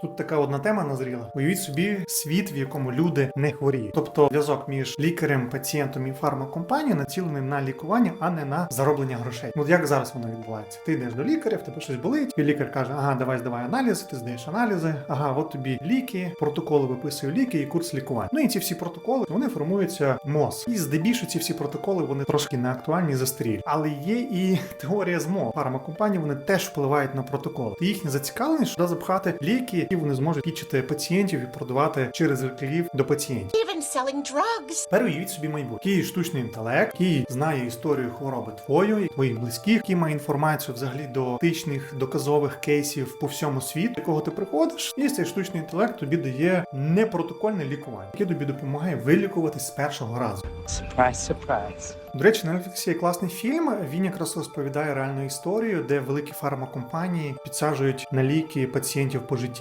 Тут така одна тема назріла. Уявіть собі світ, в якому люди не хворіють. Тобто зв'язок між лікарем, пацієнтом і фармакомпанією націлений на лікування, а не на зароблення грошей. Ну як зараз воно відбувається? Ти йдеш до лікаря, в тебе щось болить, і лікар каже: ага, давай здавай аналізи, ти здаєш аналізи, ага, от тобі ліки, протоколи виписує ліки і курс лікування. Ну і ці всі протоколи вони формуються МОЗ. І здебільшого ці всі протоколи вони трошки не актуальні застарілі. Але є і теорія змов. Фармакомпанії вони теж впливають на протоколи. Ти їхня зацікавленість, що запхати ліки, які вони зможуть пічити пацієнтів і продавати через лікарів до пацієнтів. Тепер уявіть собі майбутнє. Який штучний інтелект, який знає історію хвороби твоєї, твоїх близьких, який має інформацію взагалі до тичних доказових кейсів по всьому світу, до якого ти приходиш, і цей штучний інтелект тобі дає непротокольне лікування, яке тобі допомагає вилікуватись з першого разу. Surprise, surprise. До речі, на Netflix є класний фільм. Він якраз розповідає реальну історію, де великі фармакомпанії підсаджують на ліки пацієнтів пожиттєво.